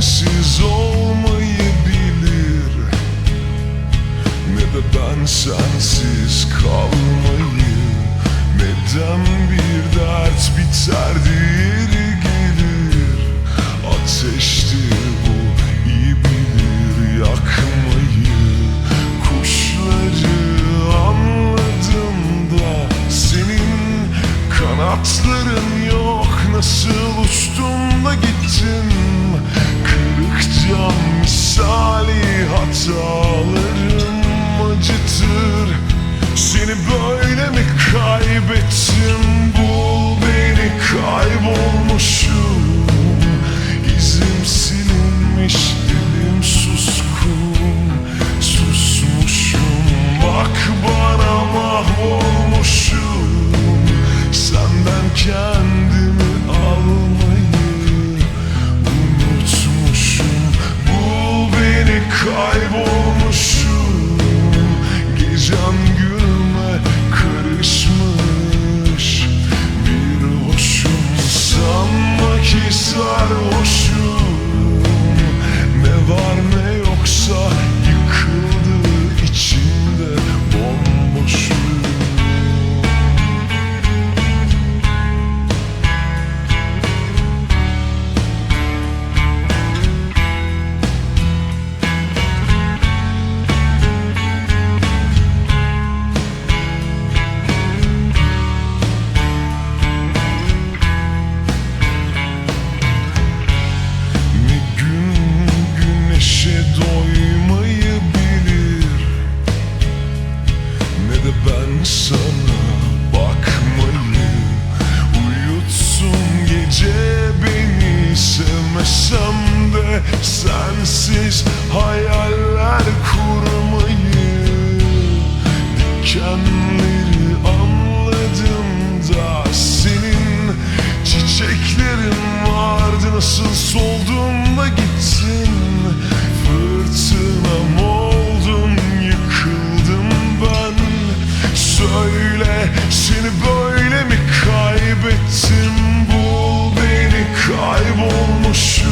sensiz olmayı bilir Ne de ben sensiz kalmayı Neden bir dert biter diğeri gelir. Ateştir bu iyi bilir yakmayı. Kuşları anladım da Senin kanatların yok. Nasıl uçtum da gittim. Bıraktım misali hataları. Seni böyle mi kaybettim? Bul beni kaybolmuşum.